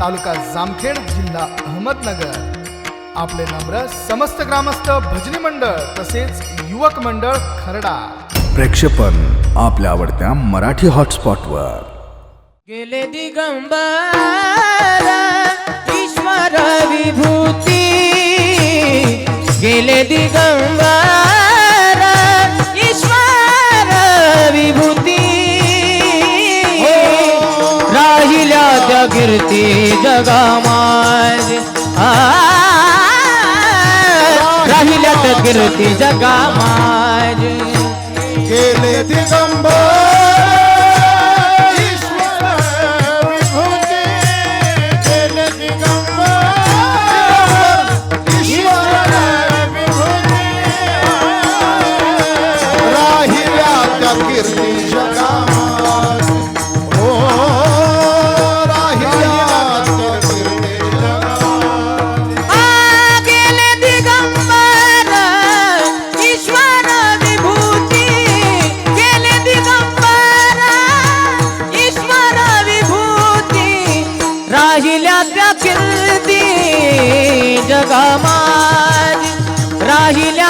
तालुका जामखेड जिल्हा अहमदनगर. आपले नम्र समस्त ग्रामस्थ भजनी मंडळ तसेच युवक मंडळ खरडा. प्रेक्षेपण आपल्या आवडत्या मराठी हॉटस्पॉटवर. गेले दिगंबर ईश्वर विभूती. गेले दिगंबर ईश्वर विभूती. कीर्ती जगामाज. आ, राहिल्या त्या कीर्ती जगामाज. केले दिगंबर.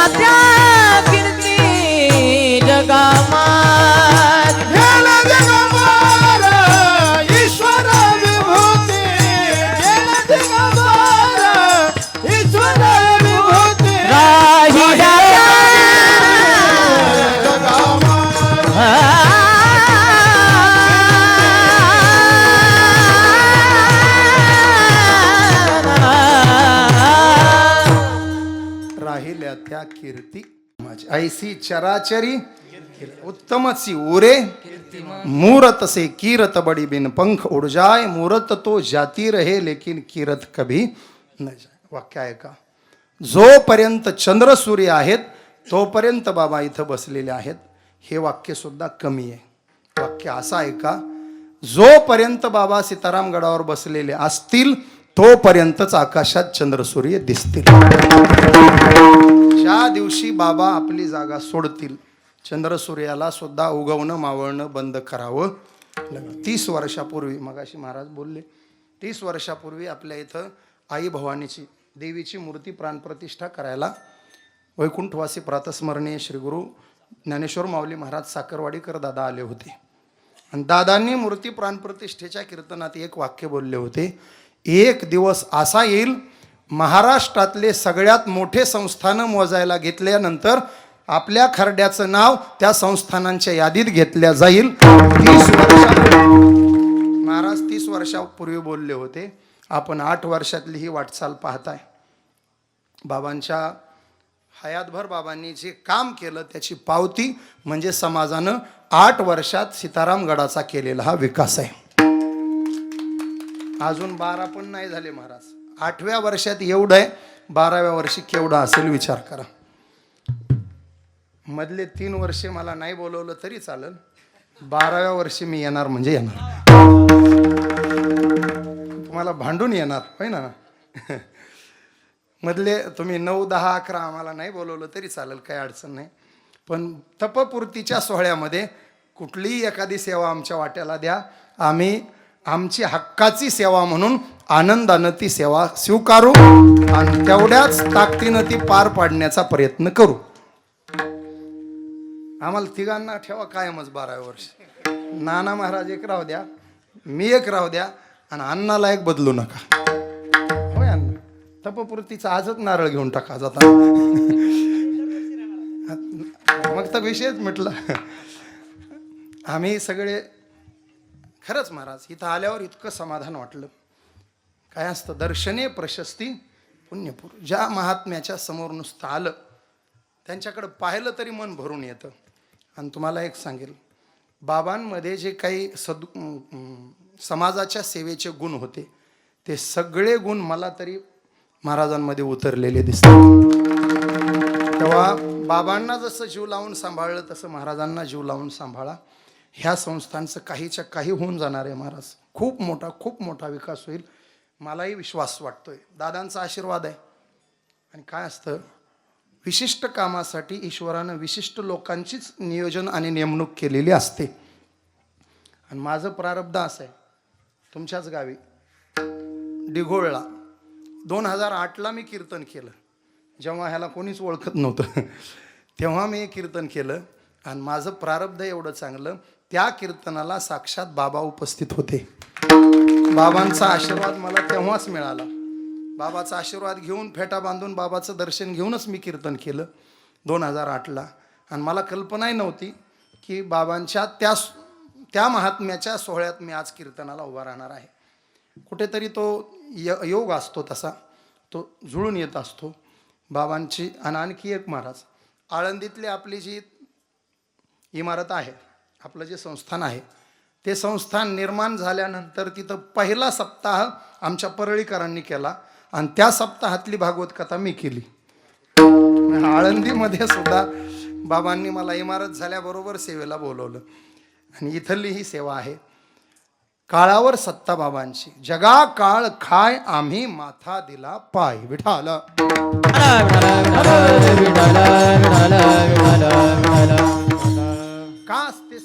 राहिल्या त्या कीर्ती राहिल्या त्या कीर्ती. ऐसी चराचरी उत्तमची उरे मूरत से कीरत बड़ी बिन पंख उड़ जाए मूरत तो जाती रहे लेकिन कीरत कभी न जाए। वाक्य आहे का? जोपर्यंत चंद्र सूर्य आहेत तोपर्यंत बाबा इथं बसलेले आहेत. हे वाक्य सुद्धा कमी आहे. वाक्य असं आहे का? जोपर्यंत बाबा सीताराम गडावर बसलेले असतील तोपर्यंतच आकाशात चंद्र सूर्य दिसतील. ज्या दिवशी बाबा आपली जागा सोडतील चंद्र सूर्याला सुद्धा उगवणं मावळणं बंद करावं लागलं. तीस वर्षापूर्वी मगाशी महाराज बोलले तीस वर्षापूर्वी आपल्या इथं आई भवानीची देवीची मूर्ती प्राणप्रतिष्ठा करायला वैकुंठवासी प्रातस्मरणीय श्री गुरु ज्ञानेश्वर माऊली महाराज साखरवाडीकर दादा आले होते. आणि दादांनी मूर्ती प्राणप्रतिष्ठेच्या कीर्तनात एक वाक्य बोलले होते एक दिवस असा येईल महाराष्ट्रातले सगळ्यात मोठे संस्थानं मोजायला घेतल्यानंतर आपल्या खरड्याचं नाव त्या संस्थानांच्या यादीत घेतल्या जाईल. तीस वर्षा महाराज तीस वर्षापूर्वी बोलले होते आपण आठ वर्षातली ही वाटचाल पाहताय. बाबांच्या हयातभर बाबांनी जे काम केलं त्याची पावती म्हणजे समाजानं आठ वर्षात सीतारामगडाचा केलेला हा विकास आहे. अजून बारा पण नाही झाले महाराज. आठव्या वर्षात एवढं आहे बाराव्या वर्षी केवढं असेल विचार करा. मधले तीन वर्षे मला नाही बोलवलं तरी चालेल. बाराव्या वर्षी मी येणार म्हणजे येणार. तुम्हाला भांडून येणार होय ना? मधले तुम्ही नऊ दहा अकरा आम्हाला नाही बोलवलं तरी चालेल काही अडचण नाही. पण तपपूर्तीच्या सोहळ्यामध्ये कुठलीही एखादी सेवा आमच्या वाट्याला द्या. आम्ही आमची हक्काची सेवा म्हणून आनंदानं ती सेवा स्वीकारू आणि तेवढ्याच ताकदीनं ती पार पाडण्याचा प्रयत्न करू. आम्हाला तिघांना ठेवा कायमच बारा वर्ष. नाना महाराज एक राहू द्या मी एक राहू द्या आणि अण्णाला एक बदलू नका. होय अण्णा? तपपूर्तीचा आजच नारळ घेऊन टाका जाता. मग तर विषयच म्हटला आम्ही सगळे खरंच महाराज इथं आल्यावर इतकं समाधान वाटलं. काय असतं दर्शने प्रशस्ती पुण्यपूर. ज्या महात्म्याच्या समोर नुसतं आलं त्यांच्याकडं पाहिलं तरी मन भरून येतं. आणि तुम्हाला एक सांगेल बाबांमध्ये जे काही सद समाजाच्या सेवेचे गुण होते ते सगळे गुण मला तरी महाराजांमध्ये उतरलेले दिसतात. तेव्हा बाबांना जसं जीव लावून सांभाळलं तसं महाराजांना जीव लावून सांभाळा. ह्या संस्थांचं काहीच्या काही होऊन जाणार आहे महाराज. खूप मोठा खूप मोठा विकास होईल. मलाही विश्वास वाटतोय. दादांचा आशीर्वाद आहे. आणि काय असतं विशिष्ट कामासाठी ईश्वरानं विशिष्ट लोकांचीच नियोजन आणि नेमणूक केलेली असते. आणि माझं प्रारब्ध असं आहे तुमच्याच गावी डिघोळला. दोन हजार आठला मी कीर्तन केलं. जेव्हा ह्याला कोणीच ओळखत नव्हतं. तेव्हा मी हे कीर्तन केलं. आणि माझं प्रारब्ध एवढं चांगलं त्या कीर्तनाला साक्षात बाबा उपस्थित होते. बाबांचा आशीर्वाद मला तेव्हाच मिळाला. बाबाचा आशीर्वाद घेऊन फेटा बांधून बाबाचं दर्शन घेऊनच मी कीर्तन केलं दोन हजार आठला. आणि मला कल्पनाही नव्हती की बाबांच्या त्या त्या महात्म्याच्या सोहळ्यात मी आज कीर्तनाला उभा राहणार आहे. कुठेतरी तो य योग असतो तसा. तो जुळून येत असतो. बाबांची आणि आणखी एक महाराज आळंदीतली आपली जी इमारत आहे आपलं जे संस्थान आहे ते संस्थान निर्माण झाल्यानंतर तिथं पहिला सप्ताह आमच्या परळीकरांनी केला आणि त्या सप्ताहातली भागवत कथा मी केली. आळंदीमध्ये सुद्धा बाबांनी मला इमारत झाल्याबरोबर सेवेला बोलवलं. आणि इथली ही सेवा आहे. काळावर सत्ता बाबांची. जगा काळ खाय आम्ही माथा दिला पाय. विठाल. का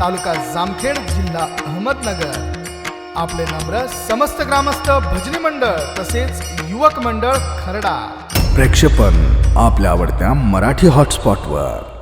तालुका जामखेड जिल्हा अहमदनगर. आपले नम्र समस्त ग्रामस्थ भजनी मंडळ तसेच युवक मंडळ खरडा. प्रेक्षेपण आपल्या आवडत्या मराठी हॉटस्पॉटवर